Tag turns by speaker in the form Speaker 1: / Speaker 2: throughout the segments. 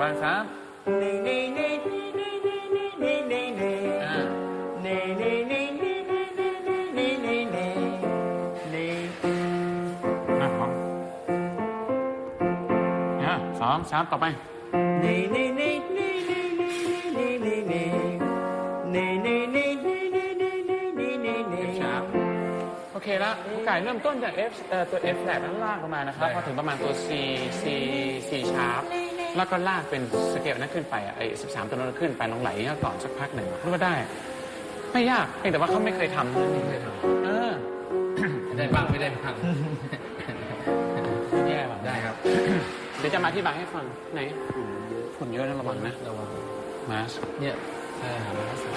Speaker 1: วางครับอ่าอะของอะสองสามต่อไป F sharp โอเคแล้วครูไก่เริ่มต้นจาก F เอ่อตัว F flat ด้านล่างลงมานะครับ พอถึงประมาณตัว C C C sharp นี่ แล้วก็ลากเป็นสเกลนั้นขึ้นไปอะไอ้13ตัวนั้นขึ้นไปลงไหลก่อนสักพักหนึ่งรู้ว่าได้ ไม่ยากเพียงแต่ว่าเขาไม่เคยทำนั่นเองเออ
Speaker 2: ได้บ้างไม่ได้บ้าง
Speaker 1: แย่แบบ
Speaker 2: ได้ครับ
Speaker 1: เดี๋ยวจะมาอธิบายให้ฟังไหนฝุ่นเยอะนะระวังนะ
Speaker 2: ระวัง
Speaker 1: มาส
Speaker 2: เนี่ยใช่ครับมาสาม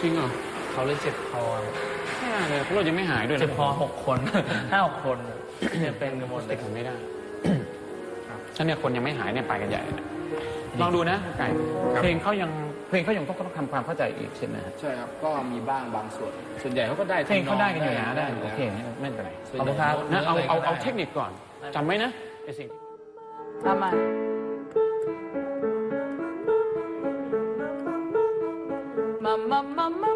Speaker 1: จริงเหรอ
Speaker 2: เขาเลยเจ็บคอ
Speaker 1: ไม่น่าเลยเพราะเรายังไม่หายด้วยนะ
Speaker 2: เจ็บคอหกคนห้าหกคนเนี่ยเป็นกันหมดเล
Speaker 1: ติ
Speaker 2: ย
Speaker 1: ดผมไม่ได้ ฉันเนี่ยคนยังไม่หายเนี่ยไปกันใหญ่เลยลองดูนะไก่
Speaker 2: ครับ
Speaker 1: เพลงเขายังเพลงเขายังต้องทำความเข้าใจอีกใช่ไหมฮะ
Speaker 2: ใช่ครับ ก็มีบ้างบางส่วน ส่วนใหญ่เขาก็ได้
Speaker 1: เพลงเขาได้กันอยู่นะได้
Speaker 2: ยู่
Speaker 1: โอ
Speaker 2: แล้ว
Speaker 1: เคไม่เป็นไร
Speaker 2: ส่วน
Speaker 1: ขอบ
Speaker 2: ใหญ่
Speaker 1: คุณครับ นะเอา
Speaker 2: โน้ต
Speaker 1: เอา
Speaker 2: อะไรก็
Speaker 1: เอา
Speaker 2: ได้
Speaker 1: เทคนิคก่อนจำไว้นะไอสิ่งที่
Speaker 3: ทำไมมัมมัมมัมมัมมั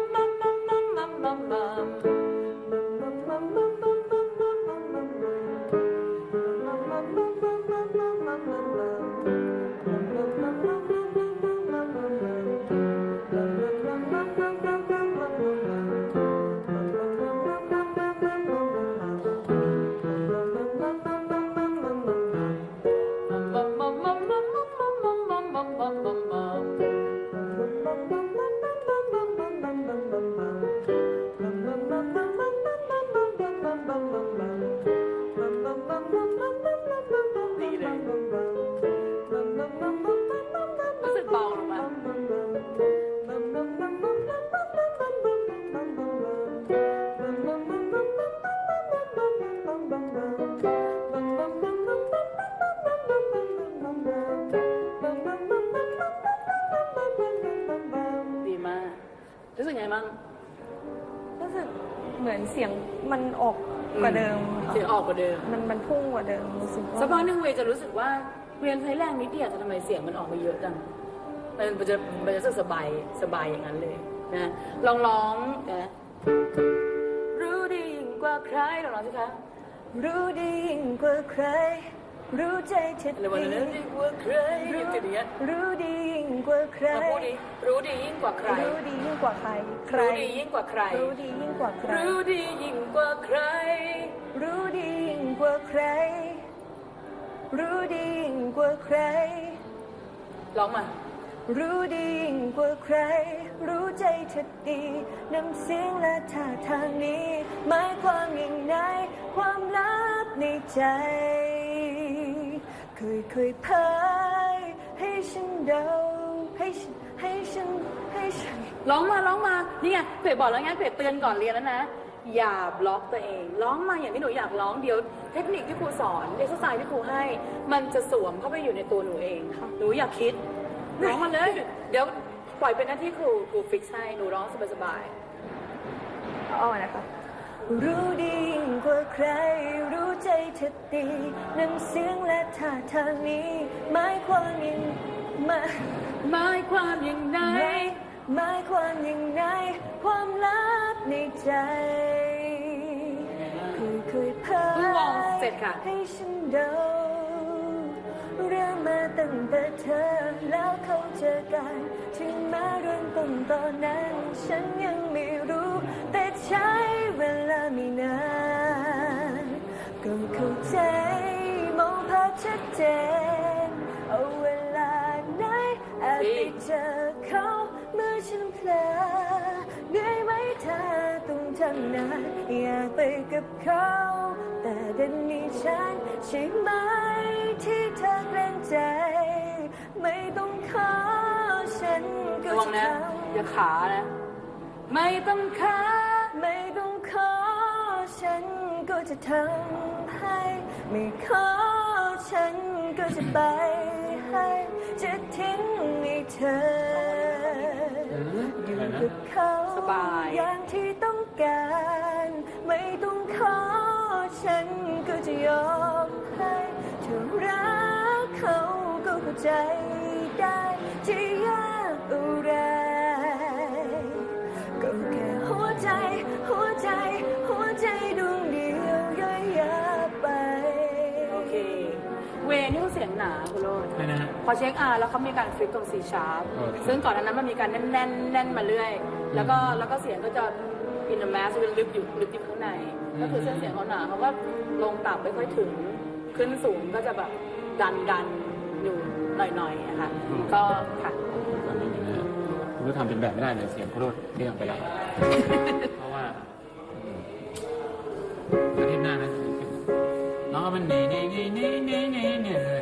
Speaker 3: มื
Speaker 4: อนเสียงมันออกกว่าเดิมค่ะ
Speaker 3: เสียงออกกว่าเดิม
Speaker 4: มันมันพุ่งกว่าเดิมรู้สึกว่า
Speaker 3: สักพักหนึ่งเวย์จะรู้สึกว่าเรียนใช้แรงนิดเดียวแต่ทำไมเสียงมันออกมาเยอะจังมันมันจะมันจะรู้สึกสบายสบายอย่างนั้นเลยนะลองร้องนะรู้ดียิ่งกว่าใครลองร้องสิคะ
Speaker 4: รู้ดียิ่งกว่าใคร รู้ใจเธอ
Speaker 3: อะไรวะ
Speaker 4: ดี
Speaker 3: นั้นยิ่งกว่าใครอย่างเงี้ย
Speaker 4: รู้ดียิ่งกว่าใคร
Speaker 3: มาพูดดิรู้ดียิ่งกว่าใคร
Speaker 4: รู้ดียิ่งกว่าใคร ใคร
Speaker 3: รู้ดียิ่งกว่าใคร
Speaker 4: รู้ดียิ่งกว่าใคร
Speaker 3: รู้ดียิ่งกว่าใคร
Speaker 4: รู้ดียิ่งกว่าใคร รู้ดียิ่งกว่าใคร
Speaker 3: ร้องมา
Speaker 4: รู้ดียิ่งกว่าใคร รู้ใจเธอดีน้ำเสียงและท่าทางนี้หมายความอย่างไรความลับในใจ เคยเคยเผยให้ฉันเดาให้ฉันให้ฉันให้ฉัน
Speaker 3: ร้องมาร้องมานี่ไงเป๋บอกแล้วไงเป๋เตือนก่อนเรียนแล้วนะ อย่าบล็อกตัวเอง ร้องมาอย่างที่หนูอยากร้องเดี๋ยว เทคนิคที่ครูสอนเอ็กซ์ไซส์ที่ครูให้ มันจะสวมเข้าไปอยู่ในตัวหนูเองหนูอย่าคิดร้องมาเลย เดี๋ยวปล่อยเป็นหน้าที่ครูครูฟิกซ์ให้หนูร้องสบาย
Speaker 4: เอาใหม่นะคะ รู้ดียิ่งกว่าใคร รู้ใจเธอดีน้ำเสียงและท่าทางนี้หมายความอย่างมา
Speaker 3: หมายความอย่างไร
Speaker 4: หมายความอย่างไรความลับในใจเคยเคยเผย
Speaker 3: เพิ่งวอร์มเสร็จค่ะ
Speaker 4: ให้ฉันเดาเรื่องมาตั้งแต่เธอแล้วเขาเจอกัน ถึงแม้เรื่องต้นตอนนั้นฉันยัง เจอเขาเมื่อฉันเพลอเหนื่อยไหมเธอต้องทำนานอยากไปกับเขา แต่ดันมีฉันใช่ไหมที่เธอเกรงใจ ไม่ต้องขอฉันก็
Speaker 3: ระวัง
Speaker 4: จะ
Speaker 3: นะ
Speaker 4: ท
Speaker 3: อย่าขานะ ไม่ต้องขาำ
Speaker 4: ไม่ต้องขอฉันก็จะทำให้ ไม่ขอฉันก็จะไปให้จะทิ้งให้ เธออยู่กับเขา
Speaker 3: สบาย
Speaker 4: อย่างที่ต้องการ ไม่ต้องขอฉันก็จะยอมให้เธอรักเขาก็คงใจได้จ
Speaker 3: พอเช็คอาร์แล้วเขามีการฟลิปตรง C sharp
Speaker 1: โอเค
Speaker 3: ซึ่งก่อนหนานั้นมันมีการแน่นแน่นแน่นมาเรื่อย แล้วก็แล้วก็เสียงก็จะอินเ m อร์แมสเป็นลึกอยู่ลึกอยู่ข้างใน ก็คือเส้นเสียงเขาหนาเขาก็ลงต่ำไม่ค่อยถึง ขึ้นสูงก็จะแบบดันดันอยู่หน่อยๆนะคะก็ค่ะ
Speaker 1: ตอนนี้นะฮะคุณรู้ทำเป็นแบบไม่ได้เลยเสียงคุณรู้เรียงไปแล้ว เพราะว่าอืมอาทิตย์หน้านะน้องเอามันนี่นี่นี่นี่นี่นี่นี่เลย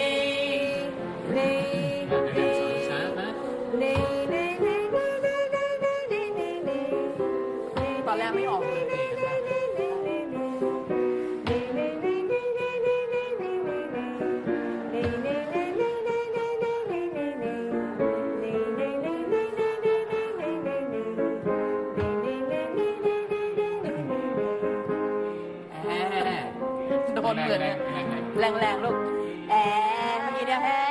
Speaker 3: แร
Speaker 1: งแรง
Speaker 3: ลูก
Speaker 4: แอเมื่อกี้เนี่ย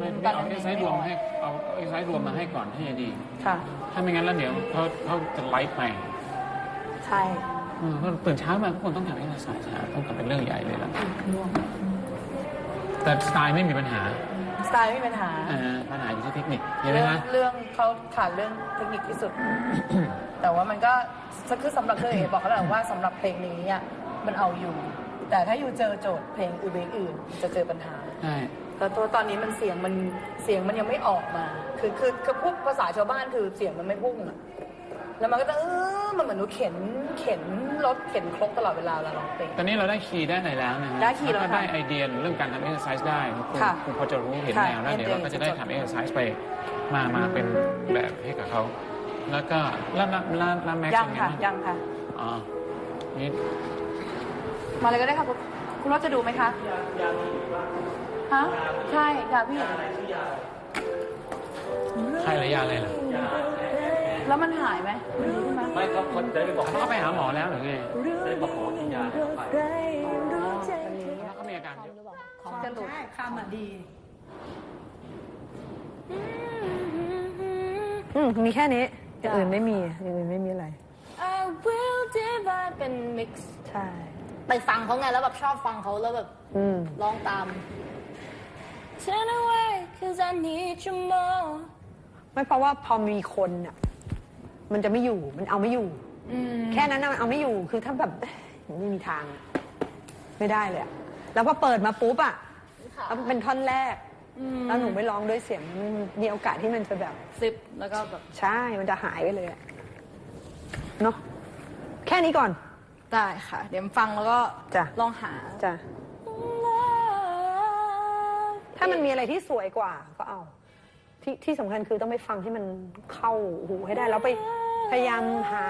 Speaker 1: ไม่ไม่เอา exercise รวมมาให้เอา exercise รวมมาให้ก่อนให้ดี
Speaker 3: ค่ะ
Speaker 1: ถ้าไม่งั้นแล้วเดี๋ยวเขาเขาจะไลฟ์ไป
Speaker 3: ใช่
Speaker 1: เออเพราะตื่นเช้ามาทุกคนต้องทำ exercise นะต้องกลับเป็นเรื่องใหญ่เลยล่ะแต่สไตล์ไม่มีปัญหา
Speaker 3: สไตล์ไม่มีปัญหา
Speaker 1: อ่าปัญหาอยู่ที่เทคนิคเห็นไหม
Speaker 3: เรื่อง
Speaker 1: ฮะ
Speaker 3: เรื่องเขาขาดเรื่องเทคนิคที่สุด แต่ว่ามันก็คือสำหรับเธอเองบอกเขาแล้วว่าสำหรับเพลงนี้อะมันเอาอยู่ แต่ถ้าอยู่เจอโจทย์เพลงอื่นเพลงอื่นจะเจอปัญหา
Speaker 1: ใช่
Speaker 3: แต่ตัวตอนนี้มันเสียงมันเสียงมันยังไม่ออกมา คือคือคือพูดภาษาชาวบ้านคือเสียงมันไม่พุ่งอะแล้วมันก็จะเออมันเหมือนหนูเข็นเข็นรถเข็นครกตลอดเวลาเวลาร้องเพลง
Speaker 1: ตอนนี้เราได้คีย์ได้ไหนแล้วนะฮะ
Speaker 3: ได้คีย์แล้ว
Speaker 1: ก็
Speaker 3: ค่ะ
Speaker 1: ได้ไอเดียเรื่องการทำ exercise ได้คุณ
Speaker 3: ค่ะ
Speaker 1: คุณพอจะรู้เห็น
Speaker 3: ค่ะ
Speaker 1: แนวแล้ว
Speaker 3: เห็น
Speaker 1: เดี๋ยวเราก็จะได้
Speaker 3: เอง
Speaker 1: ทำ exercise ไปมามาเป็นแบบให้กับเขาแล้วก็แล้วแล้วแล้วแล้วแม็กซ์
Speaker 3: ยัง
Speaker 1: เป็นไง
Speaker 3: ค่ะ
Speaker 1: บ้าง
Speaker 3: ยังค่ะ
Speaker 1: อ๋อนี่
Speaker 3: มาเลยก็ได้ค่ะคุณคุณรถจะดูไหมคะ ฮะ ใช่ค่ะพี่
Speaker 1: ใครระยะอะไรล่ะ
Speaker 3: แล้วมันหายไหมมันดีขึ้นไหม
Speaker 2: ไม่เขาเขาจะได้บอก
Speaker 1: เขาก็ไปหาหมอแล้วหรือไง
Speaker 2: ได้บอกขอกินยาไป
Speaker 1: แล้วเขามีอาการเยอะ
Speaker 3: จะหลุด
Speaker 4: อืมมีแค่นี้อย่างอื่นไม่มีอย่างอื่นไม่มีอะไร
Speaker 5: I will divide เป็น mix
Speaker 4: ใช่
Speaker 5: ไปฟังเขาไงแล้วแบบชอบฟังเขาแล้วแบบ
Speaker 4: อืม
Speaker 5: ร้องตาม Turn away cause I need you more
Speaker 4: ไม่เพราะว่าพอมีคนอะมันจะไม่อยู่มันเอาไม่อยู่ แค่นั้นน่ะมันเอาไม่อยู่คือถ้าแบบไม่มีทางอะไม่ได้เลยอะแล้วพอเปิดมาปุ๊บอะแล้วเป็นท่อนแรก แล้วหนูไม่ร้องด้วยเสียงมันมีโอกาสที่มันจะแบบ
Speaker 3: ซิปแล้วก็แบบ
Speaker 4: ใช่มันจะหายไปเลยอะเนาะแค่นี้ก่อน
Speaker 3: ได้ค่ะ เดี๋ยวฟังแล้วก็
Speaker 4: จ้ะ
Speaker 3: ลองหา
Speaker 4: จ้ะ ถ้ามันมีอะไรที่สวยกว่าก็เอา ที่ที่สำคัญคือต้องไปฟังให้มันเข้าหูให้ได้ แล้วไปพยายามหา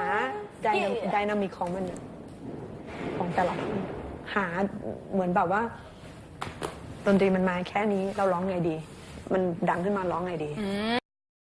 Speaker 4: ไดนาไดนามิกของมันอะของแต่ละคนหาเหมือนแบบว่าดนตรีมันมาแค่นี้เราร้องไงดี
Speaker 6: มันดังขึ้นมาร้องไงดี